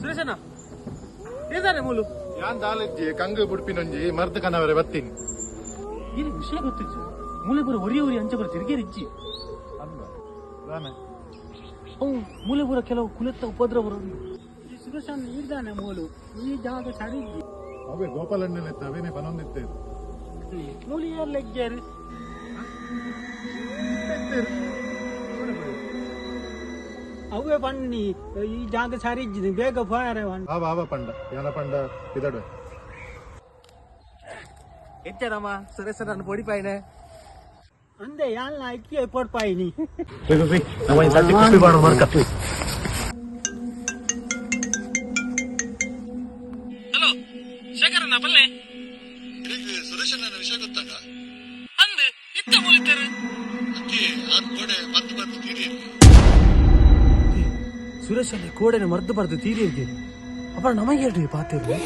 ಸುರೇಶಣ್ಣ ಇದಾರೆ ಮೂಲು. ಯಾನ್ ದಾಲಿಜ್ಜಿ ಕಂಗು ಬುಡ್ಪಿನೊಂಜಿ ಮರ್ದ ಕನವರೆ ಬತ್ತೀನಿ. ಇಲ್ಲಿ ವಿಷಯ ಗೊತ್ತಿತ್ತು ಮೂಲೆ ಬರ ಒರಿ ಒರಿ ಅಂಚೆ ಬರ ತಿರುಗಿ ಇಜ್ಜಿ. ಅಲ್ವಾ? ಅವು ಮೂಲೆ ಬರ ಕೆಲವು ಕುಲತ್ತ ಉಪದ್ರವರು ಈ ಸುರೇಶನ್ ಇದ್ದಾನೆ ಮೂಲು. ಈ ಜಾಗ ಸರಿ ಅವೇ ಗೋಪಾಲಣ್ಣನ ಅವೇನೆ ಪನೊಂದಿತ್ತೆ ಮೂಲು ಎಲ್ಲ ಇದ್ದಾರೆ ಅವೇ ಬನ್ನಿ ಈ ಜಾಗ ಸರಿ ಇದ್ದೀನಿ ಬೇಗ ಫಾಯರ್ ಆವ ಆವ ಪಂಡ. ಯಾನ ಪಂಡ ಇದಡು ಎಚ್ಚರಮ್ಮ ಸುರೇಶಣ್ಣ ಪೊಡಿಪಾಯಿನೆ ಅಂದೆ ಯಾಲ್ನ ಅಕ್ಕಿ ಪಡ್ಪಾಯಿನಿ ನಮ್ಮ ಈ ಸದ್ಯ ಕುಪ್ಪಿ ಹಲೋ ಶೇಖರಣ್ಣ ಬಲ್ಲೆ ಸುರೇಶನ ವಿಷಯ ಗೊತ್ತಾಗ ಅಂದೆ ಇತ್ತ ಮುಳಿತಾರೆ ಅಕ್ಕಿ ಆ ಗೋಡೆ ಮತ್ತೆ ತೀರಿ ಸುರೇಶ್ ಅಲ್ಲಿ ಕೋಡೆನ ಮರ್ದು ಬರ್ದು ತೀರಿ ಇರ್ತೀನಿ ಅಪ್ಪ ನಮಗೆ ಹೇಳ್ರಿ ಪಾತಿರ್ಲಿ